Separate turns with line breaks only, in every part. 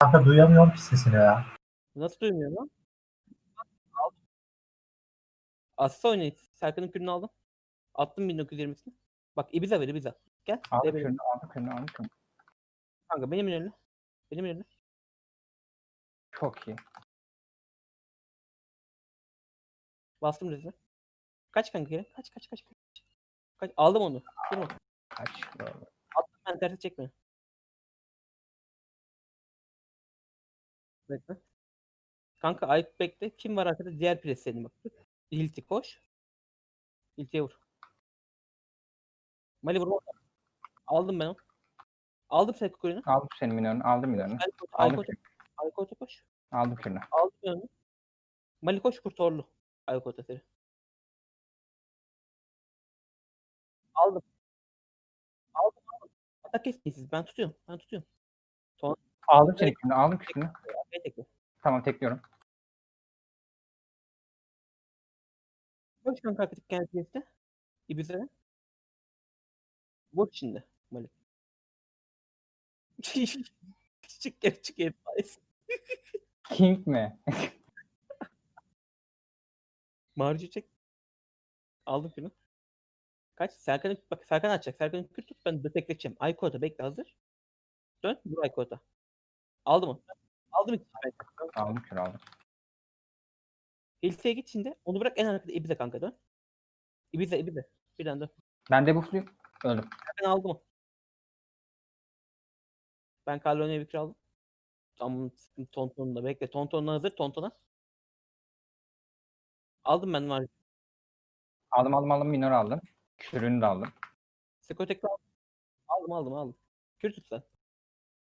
Kanka duyamıyorum ki sesini ya.
Nasıl duymuyor lan? Asla oynayın. Serkan'ın kürünü aldım. Attım 1920'sini. Bak Ibiza ver Ibiza. Gel. DB'ye.
kürünü, aldık kürünü, aldık kürünü.
Kanka benim önüne. Benim önüne.
Çok iyi.
Bastım rezil. Kaç kanka geri? Kaç kaç kaç kaç. Kaç. Aldım onu. Durma.
Kaç.
Attım ben tersi çekme. Bekle. Kanka Ayıp bekle. Kim var arkada? Diğer pres senin bak. Hilti koş. Hilti'ye vur. Mali vurma. Aldım ben onu. Aldım sen kukurunu.
Aldım senin minörünü, aldım.
Aykut,
Aldım
Aykut'a koş.
aldım kürünü.
Aldım ben onu. Mali koş kurtorlu. Aykut'a seni. Aldım. Aldım aldım. Atak kesmeyin siz. Ben tutuyorum. Ben tutuyorum.
Aldım senin kürünü, aldım kürünü.
Arkaya tekle.
Tamam tekliyorum.
Koş kanka artık kendisi geçti. İbiz'e. Vur şimdi Mali. çık geri çık geri.
King mi?
Marci çek. Aldım şunu. Kaç? Serkan'ı bak Serkan açacak. Serkan'ı kür tut ben de tekleteceğim. Aykota bekle hazır. Dön. Vur Aykota. Aldım onu. Aldım iki.
Aldım kürünü, aldım.
Hilti'ye git şimdi. Onu bırak en arkada Ibiza kanka dön. Ibiza Ibiza. Bir anda dön.
Ben de buffluyum. Öldüm.
Ben aldım o. Ben Carlone'ye bir aldım. Tamam sıkıntı Tonton'da bekle. Tonton'la hazır Tonton'a. Aldım ben var.
Aldım aldım aldım minör aldım. Kürünü de aldım.
Sekotek'te aldım. Aldım aldım aldım. Kür tut sen.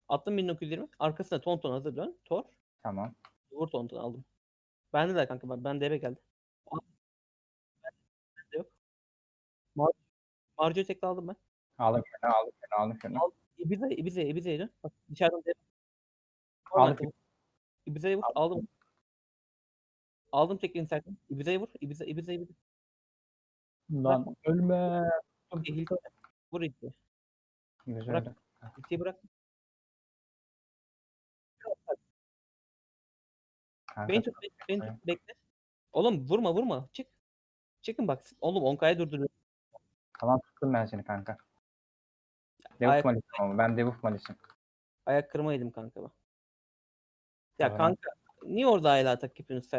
Attım 1920. Arkasına Tonton hazır dön. Tor.
Tamam.
Vur Tonton aldım. Bende de kanka ben, ben DB geldi. Bende yok. Mar Marjo'yu tekli aldım ben.
Aldım kürünü, aldım kürünü, aldım kürünü.
Al. Ibiza, Ibiza, Ibiza'ya dön. Bak dışarıdan DB.
Aldım
Ibiza'ya vur.
Aldım.
Aldım. Teklini Serkan. Ibiza'ya vur. Ibiza, Ibiza, Ibiza.
Lan ölme.
Vur Hilti.
Güzel.
Bırak. Hilti'yi bırak.
Kanka,
Beni tut, beni, beni tut, bekle. Oğlum vurma vurma. Çık. Çıkın bak. Oğlum 10k'ya durduruyor.
Tamam tuttum ben seni kanka. Debuff
Ayak-
malisim ama ben debuff malisim.
Ayak kırma yedim kanka bak. Ya
Tamam.
kanka niye orada hala atak yapıyorsunuz sen?